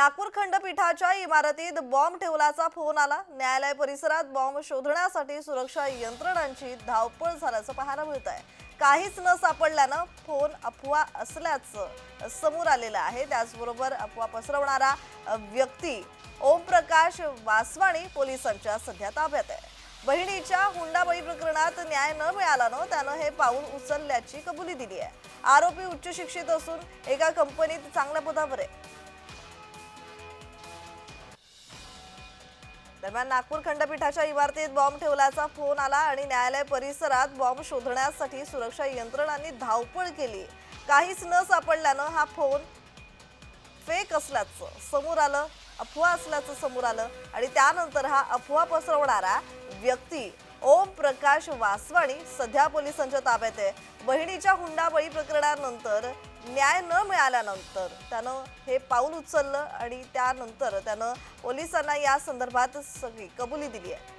नागपूर खंडपीठाच्या इमारतीत बॉम्ब ठेवल्याचा फोन आला. न्यायालय परिसरात बॉम्ब शोधण्यासाठी सुरक्षा यंत्रणांची धावपळ झाल्याचं पाहायला मिळत आहे काहीच न सापडल्यानं फोन अफवा असल्याचं समोर आलेलं आहे. त्याचबरोबर अफवा पसरवणारा व्यक्ती ओमप्रकाश वासवाणी पोलिसांच्या सध्या ताब्यात आहे. बहिणीच्या हुंडाबळी प्रकरणात न्याय न मिळाल्यानं त्यानं हे पाऊल उचलल्याची कबुली दिली आहे. आरोपी उच्च शिक्षित असून एका कंपनीत चांगल्या पदावर आहे. दरम्यान नागपूर खंडपीठाच्या इमारतीत बॉम्ब ठेवल्याचा फोन आला आणि न्यायालय परिसरात बॉम्ब शोधण्यासाठी सुरक्षा यंत्रणांनी धावपळ केली. काहीच न सापडल्यानं हा फोन फेक असल्याचं समोर आलं अफवा असल्याचं समोर आलं आणि त्यानंतर हा अफवा पसरवणारा व्यक्ती ओम प्रकाश वासवाणी सध्या पोलिसांच्या ताब्यात आहे. बहिणीच्या हुंडाबळी प्रकरणानंतर न्याय न मिळाल्यानंतर त्यानं हे पाऊल उचललं आणि त्यानंतर त्यानं पोलिसांना या संदर्भात सगळी कबुली दिली आहे.